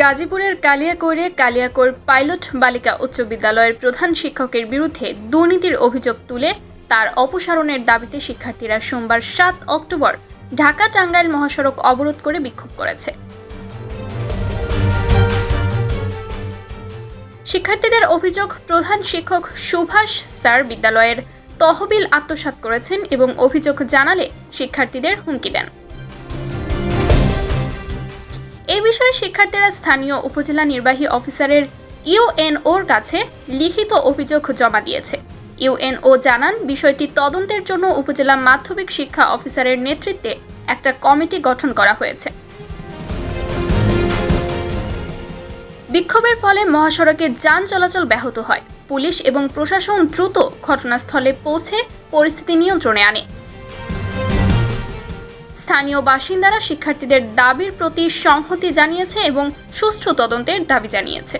গাজীপুরের কালিয়াকৈরে কালিয়াকৈর পাইলট বালিকা উচ্চ বিদ্যালয়ের প্রধান শিক্ষকের বিরুদ্ধে দুর্নীতির অভিযোগ তুলে তার অপসারণের দাবিতে শিক্ষার্থীরা সোমবার সাত অক্টোবর ঢাকা টাঙ্গাইল মহাসড়ক অবরোধ করে বিক্ষোভ করেছে। শিক্ষার্থীদের অভিযোগ, প্রধান শিক্ষক সুভাষ স্যার বিদ্যালয়ের তহবিল আত্মসাৎ করেছেন এবং অভিযোগ জানালে শিক্ষার্থীদের হুমকি দেন। এই বিষয়ে শিক্ষার্থীরা স্থানীয় উপজেলা নির্বাহী অফিসারের ইউএনওর কাছে লিখিত অভিযোগ জমা দিয়েছে। ইউএনও জানান, বিষয়টি তদন্তের জন্য উপজেলা মাধ্যমিক শিক্ষা অফিসারের নেতৃত্বে একটা কমিটি গঠন করা হয়েছে। বিক্ষোভের ফলে মহাসড়কে যান চলাচল ব্যাহত হয়। পুলিশ এবং প্রশাসন দ্রুত ঘটনাস্থলে পৌঁছে পরিস্থিতি নিয়ন্ত্রণে আনে। স্থানীয় বাসিন্দারা শিক্ষার্থীদের দাবির প্রতি সংহতি জানিয়েছে এবং সুষ্ঠু তদন্তের দাবি জানিয়েছে।